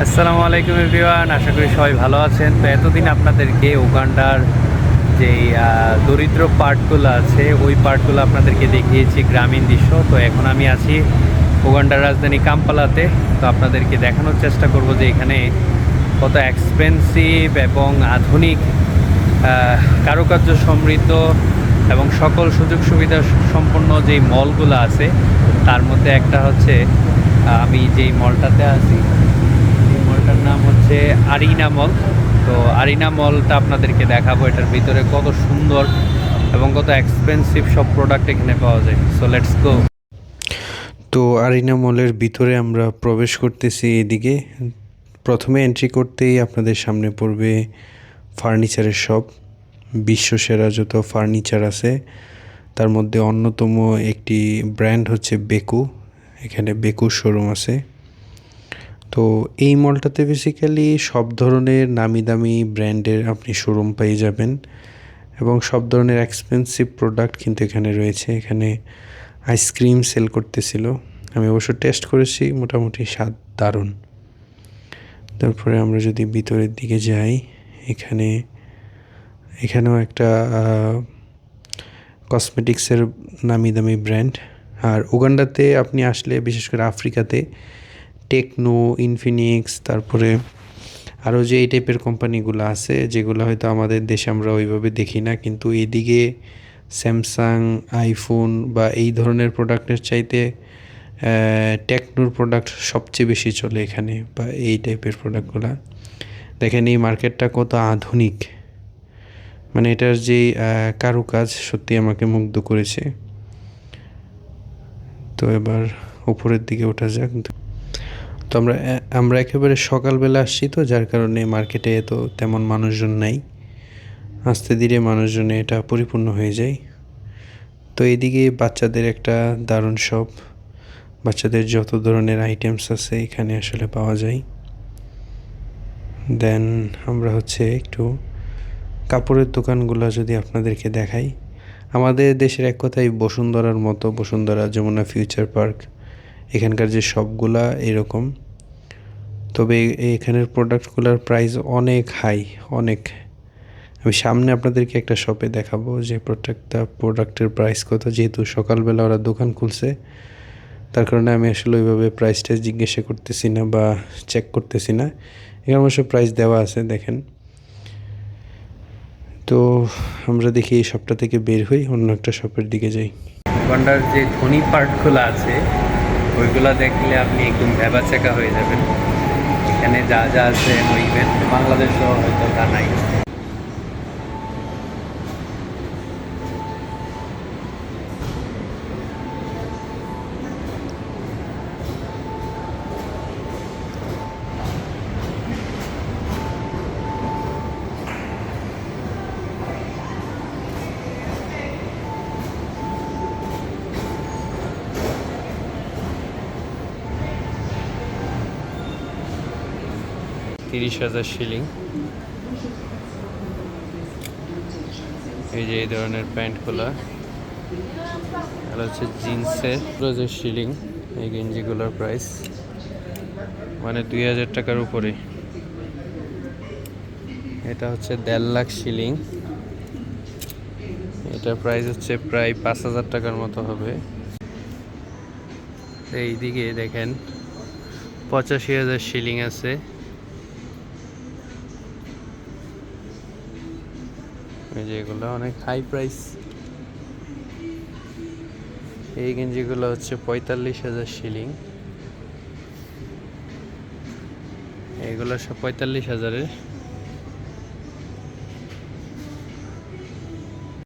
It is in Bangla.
আসসালামু আলাইকুম এভরিওয়ান, আশা করি সবাই ভালো আছেন। তো এতদিন আপনাদেরকে উগান্ডার যেই দরিদ্র পার্টগুলো আছে, ওই পার্টগুলো আপনাদেরকে দেখিয়েছি গ্রামীণ দৃশ্য। তো এখন আমি আছি উগান্ডার রাজধানী কাম্পালাতে। তো আপনাদেরকে দেখানোর চেষ্টা করব যে এখানে কত এক্সপেন্সিভ এবং আধুনিক কারুকার্য সমৃদ্ধ এবং সকল সুযোগ সুবিধা সম্পন্ন যেই মলগুলো আছে, তার মধ্যে একটা হচ্ছে আমি যেই মলটাতে আছি এই মলটার নাম হচ্ছে আরিনা মল। তো আরিনা মলটা আপনাদেরকে দেখাবো, এটার ভিতরে কত সুন্দর এবং কত এক্সপেন্সিভ সব প্রোডাক্ট এখানে পাওয়া যায়। সো লেটস গো তো আরিনা মলের ভিতরে আমরা প্রবেশ করতেছি এদিকে। প্রথমে এন্ট্রি করতেই আপনাদের সামনে পড়বে ফার্নিচারের শপ বিশ্বসেরা যত ফার্নিচার আছে, তার মধ্যে অন্যতম একটি ব্র্যান্ড হচ্ছে বেকু। এখানে বেকু শোরুম আছে। তো এই মলটাতে বেসিক্যালি সব ধরনের নামি দামি ব্র্যান্ডের আপনি শোরুম পেয়ে যাবেন এবং সব ধরনের এক্সপেন্সিভ প্রোডাক্ট কিন্তু এখানে রয়েছে। এখানে আইসক্রিম সেল করতেছিল। আমি অবশ্য টেস্ট করেছি, মোটামুটি স্বাদ দারুণ। তারপরে আমরা যদি ভিতরের দিকে যাই, এখানে, এখানেও একটা কসমেটিক্সের নামি দামি ব্র্যান্ড। আর উগান্ডাতে আপনি আসলে, বিশেষ করে আফ্রিকাতে টেকনো ইনফিনিক্স তারপরে আরও যে এই টাইপের কোম্পানিগুলো আছে, যেগুলো হয়তো আমাদের দেশে আমরা ওইভাবে দেখি না, কিন্তু এদিকে স্যামসাং আইফোন বা এই ধরনের প্রোডাক্টের চাইতে টেকনোর প্রোডাক্ট সবচেয়ে বেশি চলে এখানে বা এই টাইপের প্রোডাক্টগুলো দেখেন এই মার্কেটটা কত আধুনিক। মানে এটার যে কারুকাজ সত্যি আমাকে মুগ্ধ করেছে। তো এবার উপরের দিকে ওঠা যাক। তো আমরা আমরা একেবারে সকালবেলা আসছি তো, যার কারণে মার্কেটে তো তেমন মানুষজন নাই। আস্তে ধীরে মানুষজনে এটা পরিপূর্ণ হয়ে যায়। তো এদিকে বাচ্চাদের একটা দারুণ শপ বাচ্চাদের যত ধরনের আইটেমস আছে এখানে আসলে পাওয়া যায়। দেন আমরা হচ্ছে একটু কাপড়ের দোকানগুলো যদি আপনাদেরকে দেখাই। আমাদের দেশের এক কথায় বসুন্ধরার মতো, বসুন্ধরা যমুনা ফিউচার পার্ক এখানকার যে শপগুলা এরকম। তবে এখানের প্রোডাক্টগুলোর প্রাইস অনেক হাই অনেক। আমি সামনে আপনাদেরকে একটা শপে দেখাবো যে প্রোডাক্টটা প্রোডাক্টের প্রাইস কত। যেহেতু সকালবেলা ওরা দোকান খুলছে, তার কারণে আমি আসলে ওইভাবে প্রাইসটা জিজ্ঞাসা করতেছি না বা চেক করতেছি না। এখানে অবশ্য প্রাইস দেওয়া আছে, দেখেন। তো আমরা দেখি এই শপটা থেকে বের হই, অন্য একটা শপের দিকে যাই। উগান্ডার যে ধনী পার্টগুলো আছে, ওইগুলো দেখলে আপনি একদম ভেবাচেকা হয়ে যাবেন। এখানে যা যা আছে ইভেন্ট বাংলাদেশও হয়তো তা নাই। তিরিশ হাজার শিলিং এই যে এই ধরনের প্যান্টগুলো আর হচ্ছে জিন্সের হাজার শিলিং এই গেঞ্জিগুলোর প্রাইস মানে দুই হাজার টাকার উপরে। এটা হচ্ছে দেড় লাখ শিলিং এটার প্রাইস হচ্ছে প্রায় পাঁচ হাজার টাকার মতো হবে। এইদিকে দেখেন, পঁচাশি হাজার শিলিং আছে। এই যে এগুলো অনেক হাই প্রাইস এই গেঞ্জিগুলো হচ্ছে পঁয়তাল্লিশ হাজার শিলিং এগুলো সব পঁয়তাল্লিশ হাজারের।